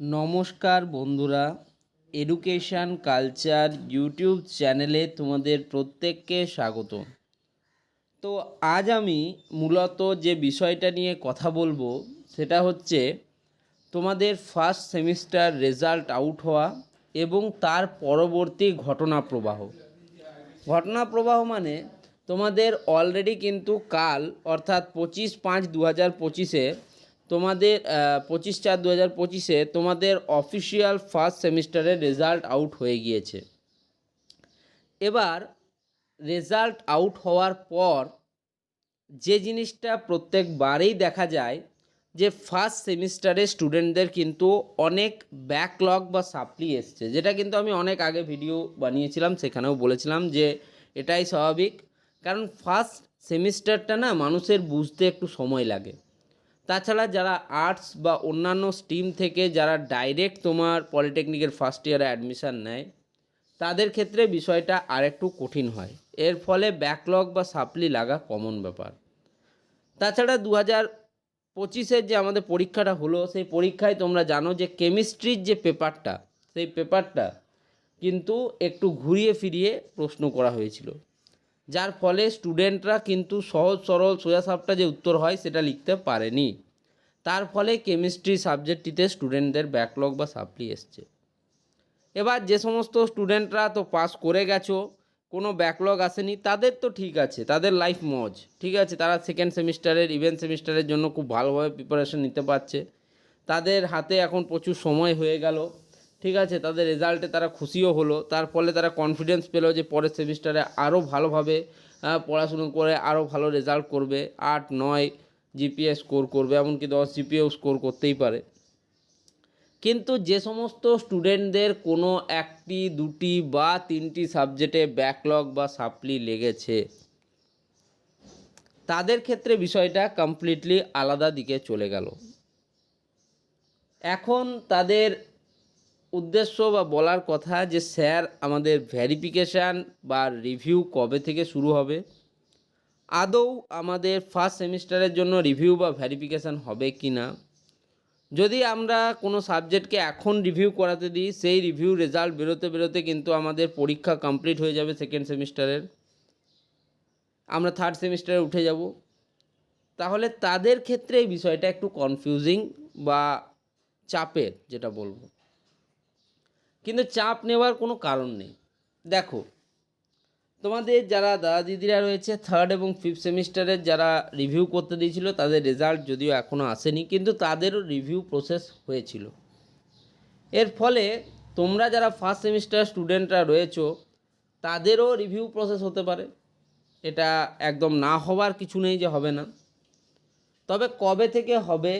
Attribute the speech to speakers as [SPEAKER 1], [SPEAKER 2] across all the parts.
[SPEAKER 1] নমস্কার বন্ধুরা education culture YouTube চ্যানেলে তোমাদের প্রত্যেককে স্বাগত। তো আজ আমি মূলত যে বিষয়টা নিয়ে কথা বলব, সেটা হচ্ছে তোমাদের ফার্স্ট সেমিস্টার রেজাল্ট আউট হওয়া এবং তার পরবর্তী ঘটনা প্রবাহ। ঘটনা প্রবাহ মানে তোমাদের অলরেডি কিন্তু কাল, অর্থাৎ পঁচিশ পাঁচ দু হাজার পঁচিশে তোমাদের পঁচিশ চার দু হাজার পঁচিশে তোমাদের অফিসিয়াল ফার্স্ট সেমিস্টারের রেজাল্ট আউট হয়ে গিয়েছে। এবার রেজাল্ট আউট হওয়ার পর যে জিনিসটা প্রত্যেকবারেই দেখা যায় যে ফার্স্ট সেমিস্টারে স্টুডেন্টদের কিন্তু অনেক ব্যাকলগ বা সাপ্লি এসছে। যেটা কিন্তু আমি অনেক আগে ভিডিও বানিয়েছিলাম, সেখানেও বলেছিলাম যে এটাই স্বাভাবিক। কারণ ফার্স্ট সেমিস্টারটা না মানুষের বুঝতে একটু সময় লাগে। তাছাড়া যারা আর্টস বা অন্যান্য স্ট্রিম থেকে যারা ডাইরেক্ট তোমার পলিটেকনিকের ফার্স্ট ইয়ারে অ্যাডমিশান নেয়, তাদের ক্ষেত্রে বিষয়টা আরেকটু কঠিন হয়। এর ফলে ব্যাকলগ বা সাপ্লি লাগা কমন ব্যাপার। তাছাড়া দু হাজার পঁচিশের যে আমাদের পরীক্ষাটা হলো, সেই পরীক্ষায় তোমরা জানো যে কেমিস্ট্রির যে পেপারটা সেই পেপারটা কিন্তু একটু ঘুরিয়ে ফিরিয়ে প্রশ্ন করা হয়েছিল। যার ফলে স্টুডেন্টরা কিন্তু সহজ সরল সোজাসাপটা যে উত্তর হয় সেটা লিখতে পারেনি। তার ফলে কেমিস্ট্রি সাবজেক্টটিতে স্টুডেন্টদের ব্যাকলগ বা সাপ্লি এসছে। এবার যে সমস্ত স্টুডেন্টরা তো পাস করে গেছো, কোনো ব্যাকলগ আসেনি, তাদের তো ঠিক আছে, তাদের লাইফ মজ, ঠিক আছে, তারা সেকেন্ড সেমিস্টারের ইভেন্ট সেমিস্টারের জন্য খুব ভালোভাবে প্রিপারেশন নিতে পারছে। তাদের হাতে এখন প্রচুর সময় হয়ে গেল। ঠিক আছে, তাদের রেজাল্টে তারা খুশিও হলো। তার ফলে তারা কনফিডেন্স পেল যে পরের সেমিস্টারে আরও ভালোভাবে পড়াশুনো করে আরও ভালো রেজাল্ট করবে। আট, নয় জিপিএ স্কোর করবে, এমনকি দশ জিপিএও স্কোর করতেই পারে। কিন্তু যে সমস্ত স্টুডেন্টদের কোনো একটি, দুটি বা তিনটি সাবজেক্টে ব্যাকলগ বা সাপ্লি লেগেছে, তাদের ক্ষেত্রে বিষয়টা কমপ্লিটলি আলাদা দিকে চলে গেল। এখন তাদের উদ্দেশ্য বা বলার কথা যে, স্যার, আমাদের ভ্যারিফিকেশান বা রিভিউ কবে থেকে শুরু হবে? আদৌ আমাদের ফার্স্ট সেমিস্টারের জন্য রিভিউ বা ভ্যারিফিকেশান হবে কি না? যদি আমরা কোনো সাবজেক্টকে এখন রিভিউ করাতে দিই, সেই রিভিউ রেজাল্ট বেরোতে বেরোতে কিন্তু আমাদের পরীক্ষা কমপ্লিট হয়ে যাবে সেকেন্ড সেমিস্টারের। আমরা থার্ড সেমিস্টারে উঠে যাব। তাহলে তাদের ক্ষেত্রে এই বিষয়টা একটু কনফিউজিং বা চাপের, যেটা বলব। কিন্তু চাপ নেওয়ার কোনো কারণ নেই। দেখো, তোমাদের যারা দাদা দিদিরা রয়েছে থার্ড এবং ফিফথ সেমিস্টারের যারা রিভিউ করতে দিয়েছিল, তাদের রেজাল্ট যদিও এখনও আসেনি, কিন্তু তাদেরও রিভিউ প্রসেস হয়েছিল। এর ফলে তোমরা যারা ফার্স্ট সেমিস্টার স্টুডেন্টরা রয়েছো, তাদেরও রিভিউ প্রসেস হতে পারে। এটা একদম না হওয়ার কিছু নেই যে হবে না। তবে কবে থেকে হবে,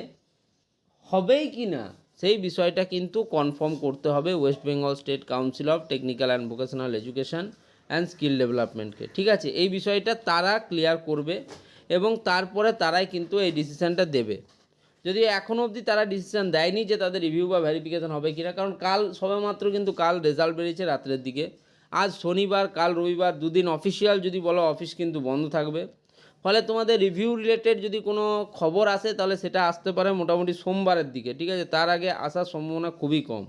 [SPEAKER 1] হবেই কি না সেই বিষয়টা কিন্তু কনফার্ম করতে হবে West Bengal State Council of Technical and Vocational Education and Skill ডেভেলপমেন্টকে ঠিক আছে? এই বিষয়টা তারা ক্লিয়ার করবে এবং তারপরে তারাই কিন্তু এই ডিসিশানটা দেবে। যদি এখনও অবধি তারা ডিসিশান দেয়নি যে তাদের রিভিউ বা ভেরিফিকেশন হবে কিনা, কারণ কাল সবেমাত্র কিন্তু কাল রেজাল্ট বেরিয়েছে রাত্রের দিকে। আজ শনিবার, কাল রবিবার দুদিন অফিসিয়াল যদি বলো অফিস কিন্তু বন্ধ থাকবে। ফলে তোমাদের রিভিউ রিলেটেড যদি কোনো খবর আসে, তাহলে সেটা আসতে পারে মোটামুটি সোমবারের দিকে, ঠিক আছে? তার আগে আসার সম্ভাবনা খুবই কম।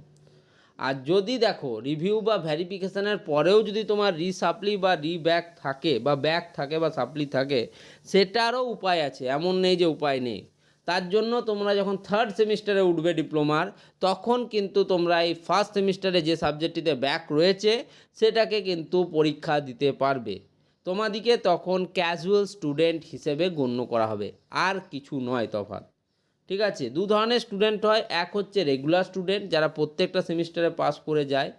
[SPEAKER 1] আর যদি দেখো রিভিউ বা ভ্যারিফিকেশানের পরেও যদি তোমার রিসাপ্লি বা রিব্যাক থাকে, বা ব্যাক থাকে বা সাপ্লি থাকে, সেটারও উপায় আছে, এমন নেই যে উপায় নেই। তার জন্য তোমরা যখন থার্ড সেমিস্টারে উঠবে ডিপ্লোমার তখন কিন্তু তোমরা এই ফার্স্ট সেমিস্টারে যে সাবজেক্টটিতে ব্যাক রয়েছে, সেটাকে কিন্তু পরীক্ষা দিতে পারবে। তোমাদিকে তখন ক্যাজুয়াল স্টুডেন্ট হিসেবে গণ্য করা হবে, আর কিছু নয় তফাৎ। ঠিক আছে? দু ধরনের স্টুডেন্ট হয়, এক হচ্ছে রেগুলার স্টুডেন্ট যারা প্রত্যেকটা সেমিস্টারে পাস করে যায়,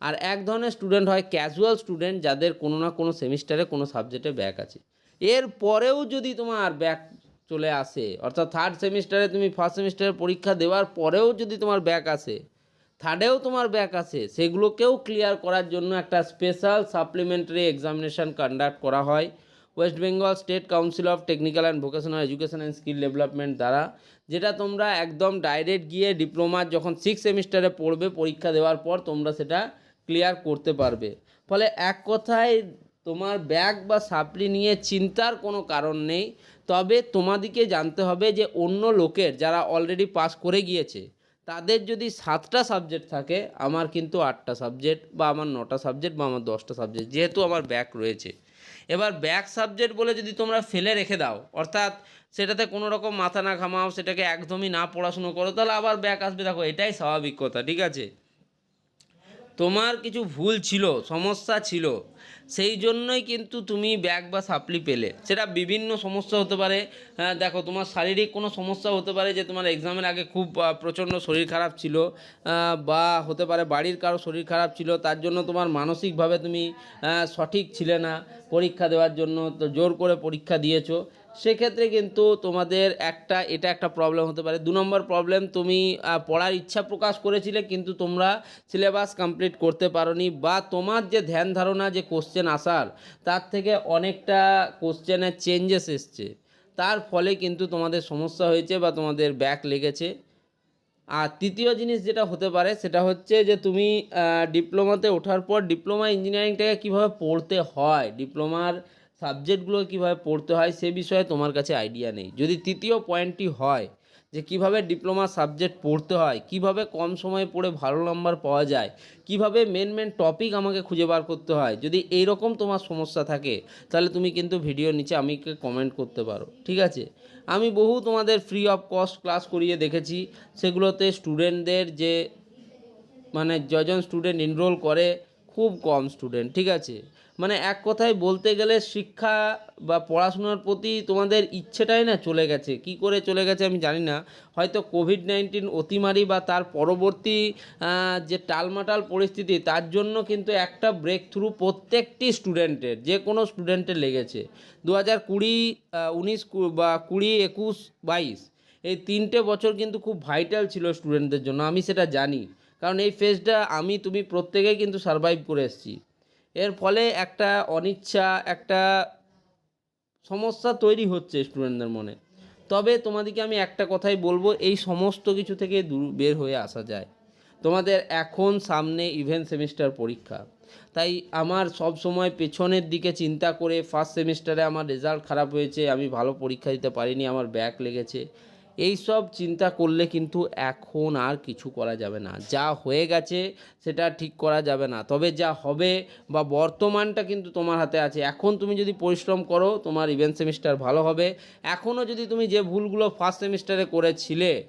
[SPEAKER 1] আর এক ধরনের স্টুডেন্ট হয় ক্যাজুয়াল স্টুডেন্ট যাদের কোনো না কোনো সেমিস্টারে কোনো সাবজেক্টে ব্যাক আছে। এর পরেও যদি তোমার ব্যাক চলে আসে, অর্থাৎ থার্ড সেমিস্টারে তুমি ফার্স্ট সেমিস্টারে পরীক্ষা দেওয়ার পরেও যদি তোমার ব্যাক আসে থার্ডেও তোমার ব্যাক আছে। সেগুলোকেও ক্লিয়ার করার জন্য একটা স্পেশাল সাপ্লিমেন্টারি এক্সামিনেশান কন্ডাক্ট করা হয়। West Bengal State Council of Technical and Vocational Education and Skill development দ্বারা, যেটা তোমরা একদম ডাইরেক্ট গিয়ে ডিপ্লোমা যখন সিক্স সেমিস্টারে পড়বে, পরীক্ষা দেওয়ার পর তোমরা সেটা ক্লিয়ার করতে পারবে। ফলে এক কথায় তোমার ব্যাগ বা সাপ্লি নিয়ে চিন্তার কোনো কারণ নেই। তবে তোমাদিকে জানতে হবে যে অন্য লোকের যারা অলরেডি পাস করে গিয়েছে তাদের যদি সাতটা সাবজেক্ট থাকে, আমার কিন্তু আটটা সাবজেক্ট বা আমার নটা সাবজেক্ট বা আমার দশটা সাবজেক্ট যেহেতু আমার ব্যাক রয়েছে। এবার ব্যাক সাবজেক্ট বলে যদি তোমরা ফেলে রেখে দাও, অর্থাৎ সেটাতে কোনো রকম মাথা না ঘামাও, সেটাকে একদমই না পড়াশুনো করো, তাহলে আবার ব্যাক আসবে। দেখো, এটাই স্বাভাবিক কথা, ঠিক আছে? তোমার কিছু ভুল ছিল সমস্যা ছিল সেই জন্যই কিন্তু তুমি ব্যাগ বা সাপ্লি পেলে। সেটা বিভিন্ন সমস্যা হতে পারে। হ্যাঁ, দেখো তোমার শারীরিক কোনো সমস্যা হতে পারে যে তোমার এক্সামের আগে খুব প্রচণ্ড শরীর খারাপ ছিল বা হতে পারে বাড়ির কারও শরীর খারাপ ছিল তার জন্য তোমার মানসিকভাবে তুমি সঠিক ছিলে না পরীক্ষা দেওয়ার জন্য তো জোর করে পরীক্ষা দিয়েছ। সেক্ষেত্রে কিন্তু তোমাদের একটা, এটা একটা প্রবলেম হতে পারে। দু নম্বর প্রবলেম তুমি পড়ার ইচ্ছা প্রকাশ করেছিলে, কিন্তু তোমরা সিলেবাস কমপ্লিট করতে পারোনি বা তোমার যে ধ্যান ধারণা, যে কোশ্চেন আসার, তার থেকে অনেকটা কোশ্চেনের চেঞ্জেস এসছে। তার ফলে কিন্তু তোমাদের সমস্যা হয়েছে বা তোমাদের ব্যাক লেগেছে। আর তৃতীয় জিনিস যেটা হতে পারে, সেটা হচ্ছে যে তুমি ডিপ্লোমাতে ওঠার পর ডিপ্লোমা ইঞ্জিনিয়ারিংটাকে কীভাবে পড়তে হয়? ডিপ্লোমার সাবজেক্টগুলো কীভাবে পড়তে হয় সে বিষয়ে তোমার কাছে আইডিয়া নেই। যদি তৃতীয় পয়েন্টটি হয় যে কীভাবে ডিপ্লোমা সাবজেক্ট পড়তে হয়, কীভাবে কম সময়ে পড়ে ভালো নাম্বার পাওয়া যায়, কীভাবে মেন মেন টপিক আমাকে খুঁজে বার করতে হয়, যদি এইরকম তোমার সমস্যা থাকে, তাহলে তুমি কিন্তু ভিডিওর নিচে আমাকে কমেন্ট করতে পারো, ঠিক আছে? আমি বহু তোমাদের ফ্রি অফ কস্ট ক্লাস করিয়ে দেখেছি, সেগুলোতে স্টুডেন্টদের যে মানে যজন স্টুডেন্ট এনরোল করে, খুব কম স্টুডেন্ট ঠিক আছে? মানে এক কথায় বলতে গেলে শিক্ষা বা পড়াশোনার প্রতি তোমাদের ইচ্ছেটাই না চলে গেছে। কি করে চলে গেছে আমি জানি না। হয়তো কোভিড নাইন্টিন অতিমারি বা তার পরবর্তী যে টালমাটাল পরিস্থিতি, তার জন্য কিন্তু একটা ব্রেক থ্রু প্রত্যেকটি স্টুডেন্টের যে কোনো স্টুডেন্টের লেগেছে। দু হাজার কুড়ি উনিশ বা কুড়ি, একুশ, বাইশ, এই তিনটে বছর কিন্তু খুব ভাইটাল ছিল স্টুডেন্টদের জন্য, আমি সেটা জানি। কারণ এই ফেজটা আমি, তুমি প্রত্যেকেই কিন্তু সারভাইভ করে এসেছি। এর ফলে একটা অনিচ্ছা, একটা সমস্যা তৈরি হচ্ছে স্টুডেন্টদের মনে। তবে তোমাদেরকে আমি একটা কথাই বলব, এই সমস্ত কিছু থেকে দূর বের হয়ে আসা যায়। তোমাদের এখন সামনে ইভেন্ট সেমিস্টার পরীক্ষা। তাই আমার সব সময় পেছনের দিকে চিন্তা করে ফার্স্ট সেমিস্টারে আমার রেজাল্ট খারাপ হয়েছে, আমি ভালো পরীক্ষা দিতে পারিনি, আমার ব্যাক লেগেছে। এই সব চিন্তা করলে কিন্তু এখন আর কিছু করা যাবে না। যা হয়ে গেছে সেটা ঠিক করা যাবে না। তবে যা হবে বা বর্তমানটা কিন্তু তোমার হাতে আছে। এখন তুমি যদি পরিশ্রম করো, তোমার ইভেন্ট সেমিস্টার ভালো হবে। এখনও যদি তুমি যে ভুলগুলো ফার্স্ট সেমিস্টারে করেছিলে,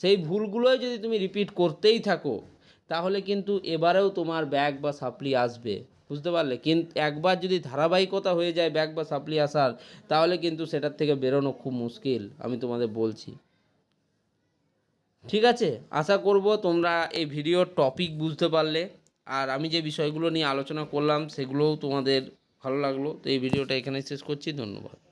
[SPEAKER 1] সেই ভুলগুলোই যদি তুমি রিপিট করতেই থাকো, তাহলে কিন্তু এবারেও তোমার ব্যাগ বা সাপ্লি আসবে। বুঝতে পারলে? কিন্তু একবার যদি ধারাবাহিকতা হয়ে যায় ব্যাগ বা সাপ্লি আসার, তাহলে কিন্তু সেটার থেকে বেরোনো খুব মুশকিল, আমি তোমাদের বলছি। ঠিক আছে? আশা করব তোমরা এই ভিডিওর টপিক বুঝতে পারলে। আর আমি যে বিষয়গুলো নিয়ে আলোচনা করলাম, সেগুলোও তোমাদের ভালো লাগল। তো এই ভিডিওটা এখানে শেষ করছি। ধন্যবাদ।